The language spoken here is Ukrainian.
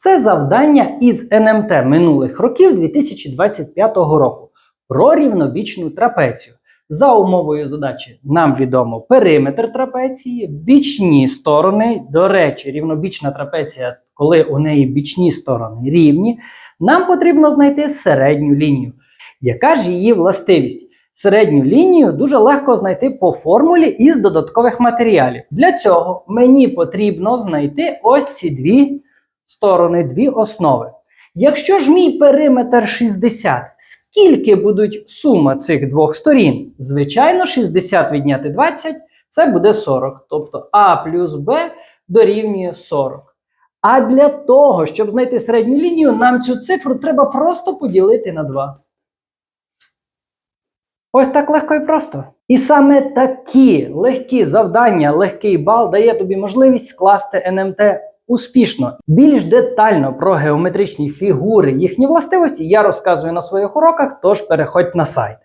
Це завдання із НМТ минулих років 2025 року про рівнобічну трапецію. За умовою задачі нам відомо периметр трапеції, бічні сторони. До речі, рівнобічна трапеція, коли у неї бічні сторони рівні, нам потрібно знайти середню лінію. Яка ж її властивість? Середню лінію дуже легко знайти по формулі із додаткових матеріалів. Для цього мені потрібно знайти ось ці дві сторони, дві основи. Якщо ж мій периметр 60, скільки будуть сума цих двох сторін? Звичайно, 60 відняти 20 це буде 40. Тобто А плюс Б дорівнює 40. А для того, щоб знайти середню лінію, нам цю цифру треба просто поділити на 2. Ось так легко і просто. І саме такі легкі завдання, легкий бал дає тобі можливість скласти НМТ успішно. Більш детально про геометричні фігури, їхні властивості я розказую на своїх уроках, тож переходь на сайт.